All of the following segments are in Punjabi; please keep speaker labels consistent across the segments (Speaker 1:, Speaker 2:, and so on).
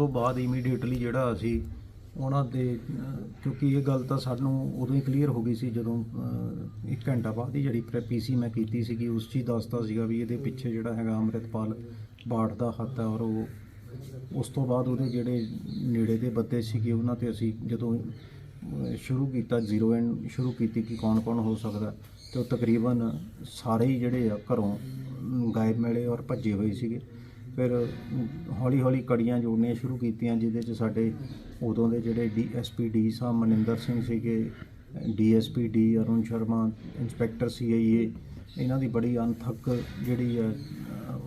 Speaker 1: ਤੋਂ ਬਾਅਦ ਇਮੀਡੀਏਟਲੀ ਜਿਹੜਾ ਅਸੀਂ ਉਹਨਾਂ ਦੇ, ਕਿਉਂਕਿ ਇਹ ਗੱਲ ਤਾਂ ਸਾਨੂੰ ਉਦੋਂ ਹੀ ਕਲੀਅਰ ਹੋ ਗਈ ਸੀ ਜਦੋਂ ਇੱਕ ਘੰਟਾ ਬਾਅਦ ਹੀ ਜਿਹੜੀ ਪੀਸੀ ਮੈਂ ਕੀਤੀ ਸੀਗੀ, ਉਸ 'ਚ ਹੀ ਦੱਸਦਾ ਸੀਗਾ ਵੀ ਇਹਦੇ ਪਿੱਛੇ ਜਿਹੜਾ ਹੈਗਾ ਅੰਮ੍ਰਿਤਪਾਲ ਬਾੜ ਦਾ ਹੱਥ ਹੈ ਔਰ ਉਹ ਉਸ ਤੋਂ ਬਾਅਦ ਉਹਦੇ ਜਿਹੜੇ ਨੇੜੇ ਦੇ ਬੰਦੇ ਸੀਗੇ, ਉਹਨਾਂ ਤੇ ਅਸੀਂ ਜਦੋਂ ਸ਼ੁਰੂ ਕੀਤਾ ਜ਼ੀਰੋ ਐਂਡ ਸ਼ੁਰੂ ਕੀਤੀ ਕਿ ਕੌਣ ਕੌਣ ਹੋ ਸਕਦਾ ਤੇ ਉਹ ਤਕਰੀਬਨ ਸਾਰੇ ਹੀ ਜਿਹੜੇ ਆ ਘਰੋਂ ਗਾਇਬ ਮਿਲੇ ਔਰ ਭੱਜੇ ਹੋਏ ਸੀਗੇ। ਫਿਰ ਹੌਲੀ ਹੌਲੀ ਕੜੀਆਂ ਜੋੜਨੀਆਂ ਸ਼ੁਰੂ ਕੀਤੀਆਂ ਜਿਹਦੇ ਚ ਸਾਡੇ ਉਦੋਂ ਦੇ ਜਿਹੜੇ ਡੀਐਸਪੀ ਡੀ ਸਾਹਿਬ ਮਨਿੰਦਰ ਸਿੰਘ ਸੀਗੇ DSP D Arun Sharma inspector CIA ਇਹਨਾਂ ਦੀ ਬੜੀ ਅਣਥੱਕ ਜਿਹੜੀ ਹੈ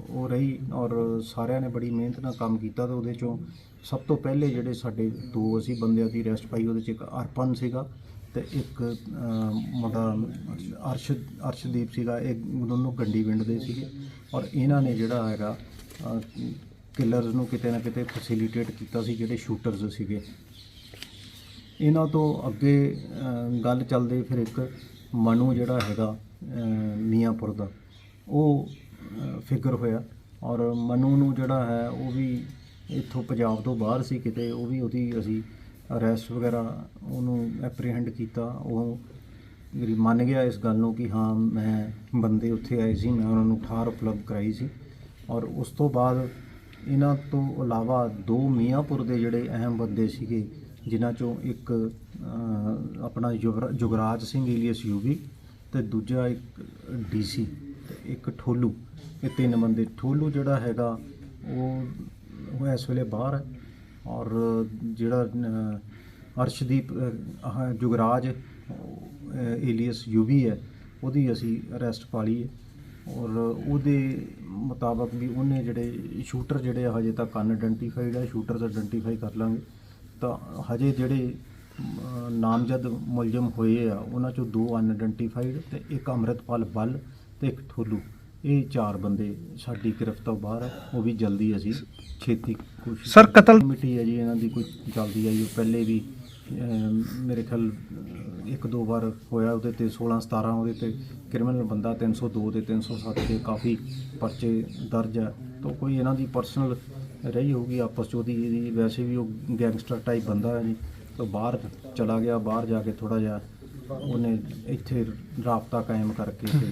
Speaker 1: ਉਹ ਰਹੀ ਔਰ ਸਾਰਿਆਂ ਨੇ ਬੜੀ ਮਿਹਨਤ ਨਾਲ ਕੰਮ ਕੀਤਾ ਤੇ ਉਹਦੇ ਚੋਂ ਸਭ ਤੋਂ ਪਹਿਲੇ ਜਿਹੜੇ ਸਾਡੇ ਦੋ ਅਸੀਂ ਬੰਦਿਆਂ ਦੀ ਰੈਸਟ ਪਾਈ ਉਹਦੇ ਚ ਇੱਕ ਅਰਪਨ ਸੀਗਾ ਤੇ ਇੱਕ ਅਹ, ਮੁੰਡਾ ਅਰਸ਼ ਅਰਸ਼ਦੀਪ ਸੀਗਾ ਇਹ ਦੋਨੋਂ ਗੰਡੀ ਪਿੰਡ ਦੇ ਸੀਗੇ ਔਰ ਇਹਨਾਂ ਨੇ ਜਿਹੜਾ ਹੈਗਾ ਕਿਲਰਸ ਨੂੰ ਕਿਤੇ ਨਾ ਕਿਤੇ ਫੈਸਿਲਿਟੇਟ ਕੀਤਾ ਸੀ, ਜਿਹੜੇ ਸ਼ੂਟਰਸ ਸੀਗੇ। ਇਹਨਾਂ ਤੋਂ ਅੱਗੇ ਗੱਲ ਚੱਲਦੇ ਫਿਰ ਇੱਕ ਮਨੂ ਜਿਹੜਾ ਹੈਗਾ ਮੀਆਂਪੁਰ ਦਾ, ਉਹ ਫਿਗਰ ਹੋਇਆ। ਔਰ ਮਨੂ ਨੂੰ ਜਿਹੜਾ ਹੈ, ਉਹ ਵੀ ਇੱਥੋਂ ਪੰਜਾਬ ਤੋਂ ਬਾਹਰ ਸੀ ਕਿਤੇ, ਉਹ ਵੀ ਉਹਦੀ ਅਸੀਂ ਅਰੈਸਟ ਵਗੈਰਾ ਉਹਨੂੰ ਐਪਰੀਹੈਂਡ ਕੀਤਾ। ਉਹ ਮੇਰੀ ਮੰਨ ਗਿਆ ਇਸ ਗੱਲ ਨੂੰ ਕਿ ਹਾਂ, ਮੈਂ ਬੰਦੇ ਉੱਥੇ ਆਏ ਸੀ, ਮੈਂ ਉਹਨਾਂ ਨੂੰ ਠਾਰ ਉਪਲਬਧ ਕਰਾਈ ਸੀ। ਔਰ ਉਸ ਤੋਂ ਬਾਅਦ ਇਹਨਾਂ ਤੋਂ ਇਲਾਵਾ ਦੋ ਮੀਆਂਪੁਰ ਦੇ ਜਿਹੜੇ ਅਹਿਮ ਬੰਦੇ ਸੀਗੇ ਜਿਨ੍ਹਾਂ ਚੋਂ ਇੱਕ ਆਪਣਾ ਯੁਵਰਾ- ਜੁਗਰਾਜ ਸਿੰਘ ਏਲੀਅਸ ਯੂਵੀ ਤੇ ਦੂਜਾ ਇੱਕ ਡੀਸੀ ਤੇ ਇੱਕ ਠੋਲੂ। ਇਹ ਤਿੰਨ ਬੰਦੇ। ਠੋਲੂ ਜਿਹੜਾ ਹੈਗਾ ਉਹ ਉਹ ਇਸ ਵੇਲੇ ਬਾਹਰ ਹੈ ਔਰ ਜਿਹੜਾ ਅਰਸ਼ਦੀਪ ਅਹ, ਆਹ ਜੁਗਰਾਜ ਏਲੀਅਸ ਯੂਵੀ ਹੈ ਉਹਦੀ ਅਸੀਂ ਅਰੈਸਟ ਪਾ ਲਈ ਹੈ ਔਰ ਉਹਦੇ ਮੁਤਾਬਕ ਵੀ ਉਹਨੇ ਜਿਹੜੇ ਸ਼ੂਟਰ ਜਿਹੜੇ ਆ ਹਜੇ ਤੱਕ ਅਨਆਇਡੈਂਟੀਫਾਈਡ ਹੈ ਸ਼ੂਟਰਸ ਆਇਡੈਂਟੀਫਾਈ ਕਰ ਲਾਂਗੇ। ਤਾਂ ਹਜੇ ਜਿਹੜੇ ਨਾਮਜ਼ਦ ਮੁਲਜ਼ਮ ਹੋਏ ਆ ਉਹਨਾਂ ਚੋਂ ਦੋ ਅਨਆਇਡੈਂਟੀਫਾਈਡ ਤੇ ਇੱਕ ਅੰਮ੍ਰਿਤਪਾਲ ਬੱਲ ਤੇ ਇੱਕ ਠੋਲੂ। ਇਹ ਚਾਰ ਬੰਦੇ ਸਾਡੀ ਗ੍ਰਿਫਤ ਤੋਂ ਬਾਹਰ ਹੈ ਉਹ ਵੀ ਜਲਦੀ ਅਸੀਂ ਛੇਤੀ ਕੋਸ਼ਿਸ਼
Speaker 2: ਸਰ, ਕਤਲ-
Speaker 1: ਕਮੇਟੀ ਹੈ ਜੀ ਇਹਨਾਂ ਦੀ ਕੋਈ ਜਲਦੀ ਆਈ ਉਹ ਪਹਿਲੇ ਵੀ ਮੇਰੇ ਖਿਆਲ ਇੱਕ ਦੋ ਵਾਰ ਹੋਇਆ ਉਹਦੇ ਤੇ 16 17 ਉਹਦੇ ਤੇ। ਕ੍ਰਿਮੀਨਲ ਬੰਦਾ 302 ਤੇ 307 ਦੇ ਕਾਫੀ ਪਰਚੇ ਦਰਜ ਹੈ। ਤਾਂ ਕੋਈ ਇਹਨਾਂ ਦੀ ਪਰਸਨਲ ਰਹੀ ਹੋਊਗੀ ਆਪਸ ਚ ਉਹਦੀ ਇਹਦੀ ਵੈਸੇ ਵੀ ਉਹ ਗੈਂਗਸਟਰ ਟਾਈਪ ਬੰਦਾ ਹੈ ਜੀ। ਤਾਂ ਬਾਹਰ ਚਲਾ ਗਿਆ ਬਾਹਰ ਜਾ ਕੇ ਥੋੜਾ ਜਿਹਾ ਉਹਨੇ ਇੱਥੇ ਰਾਬਤਾ ਕਾਇਮ ਕਰਕੇ ਤੇ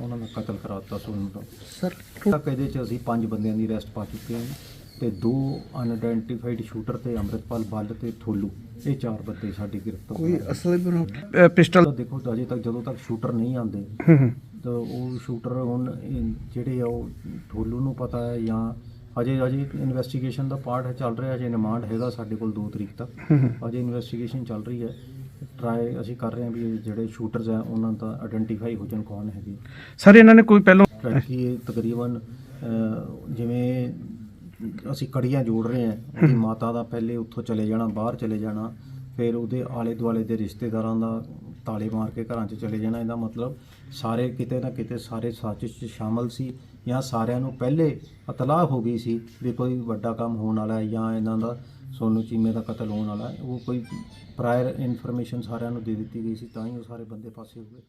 Speaker 1: ਉਹਨਾਂ ਦਾ ਕਤਲ ਕਰਾਤਾ ਸੋਨੂੰ ਦਾ
Speaker 2: ਸਰ
Speaker 1: ਤੱਕ ਇਹਦੇ ਚ ਅਸੀਂ ਪੰਜ ਬੰਦਿਆਂ ਦੀ ਅਰੈਸਟ ਪਾ ਚੁੱਕੇ ਹਾਂ ਤੇ ਦੋ ਅਨਆਇਡੈਂਟੀਫਾਈਡ ਸ਼ੂਟਰ ਤੇ ਅੰਮ੍ਰਿਤਪਾਲ ਬੱਲ ਤੇ ਥੋਲੂ। ਇਹ ਚਾਰ ਬੰਦੇ ਸਾਡੀ ਗ੍ਰਿਫਤ ਤੋਂ
Speaker 2: ਕੋਈ। ਅਸਲ ਬਣਾ ਪਿਸਟਲ
Speaker 1: ਦੇਖੋ ਤਾਂ ਅਜੇ ਤੱਕ ਜਦੋਂ ਤੱਕ ਸ਼ੂਟਰ ਨਹੀਂ ਆਉਂਦੇ ਤਾਂ ਉਹ ਸ਼ੂਟਰ ਹੁਣ ਇਹ ਜਿਹੜੇ ਆ ਉਹ ਠੋਲੂ ਨੂੰ ਪਤਾ ਹੈ ਜਾਂ ਅਜੇ ਅਜੇ ਇਨਵੈਸਟੀਗੇਸ਼ਨ ਦਾ ਪਾਰਟ ਹੈ ਚੱਲ ਰਿਹਾ ਅਜੇ ਰਿਮਾਂਡ ਹੈਗਾ ਸਾਡੇ ਕੋਲ 2 ਤਰੀਕ ਤੱਕ। ਅਜੇ ਇਨਵੈਸਟੀਗੇਸ਼ਨ ਚੱਲ ਰਹੀ ਹੈ। ਟਰਾਈ ਅਸੀਂ ਕਰ ਰਹੇ ਹਾਂ ਵੀ ਜਿਹੜੇ ਸ਼ੂਟਰਸ ਆ ਉਹਨਾਂ ਦਾ ਆਇਡੈਂਟੀਫਾਈ ਹੋ ਜਾਣ ਕੌਣ ਹੈਗੇ
Speaker 2: ਸਰ ਇਹਨਾਂ ਨੇ ਕੋਈ ਪਹਿਲਾਂ
Speaker 1: ਇਹ ਤਕਰੀਬਨ ਜਿਵੇਂ ਅਸੀਂ ਕੜੀਆਂ ਜੋੜ ਰਹੇ ਹਾਂ। ਉਹਦੀ ਮਾਤਾ ਦਾ ਪਹਿਲੇ ਉੱਥੋਂ ਚਲੇ ਜਾਣਾ, ਬਾਹਰ ਚਲੇ ਜਾਣਾ। ਫਿਰ ਉਹਦੇ ਆਲੇ ਦੁਆਲੇ ਦੇ ਰਿਸ਼ਤੇਦਾਰਾਂ ਦਾ ਤਾਲੇ ਮਾਰ ਕੇ ਘਰਾਂ 'ਚ ਚਲੇ ਜਾਣਾ। ਇਹਦਾ ਮਤਲਬ ਸਾਰੇ ਕਿਤੇ ਨਾ ਕਿਤੇ ਸਾਰੇ ਸਾਜ਼ਿਸ਼ 'ਚ ਸ਼ਾਮਲ ਸੀ ਜਾਂ ਸਾਰਿਆਂ ਨੂੰ ਪਹਿਲੇ ਇਤਲਾਹ ਹੋ ਗਈ ਸੀ ਵੀ ਕੋਈ ਵੱਡਾ ਕੰਮ ਹੋਣ ਵਾਲਾ ਹੈ ਜਾਂ ਇਹਨਾਂ ਦਾ ਸੋਨੂ ਚੀਮੇ ਦਾ ਕਤਲ ਹੋਣ ਵਾਲਾ ਹੈ। ਉਹ ਕੋਈ ਪ੍ਰਾਇਰ ਇਨਫੋਰਮੇਸ਼ਨ ਸਾਰਿਆਂ ਨੂੰ ਦੇ ਦਿੱਤੀ ਗਈ ਸੀ, ਤਾਂ ਹੀ ਉਹ ਸਾਰੇ ਬੰਦੇ ਪਾਸੇ ਹੋ ਗਏ।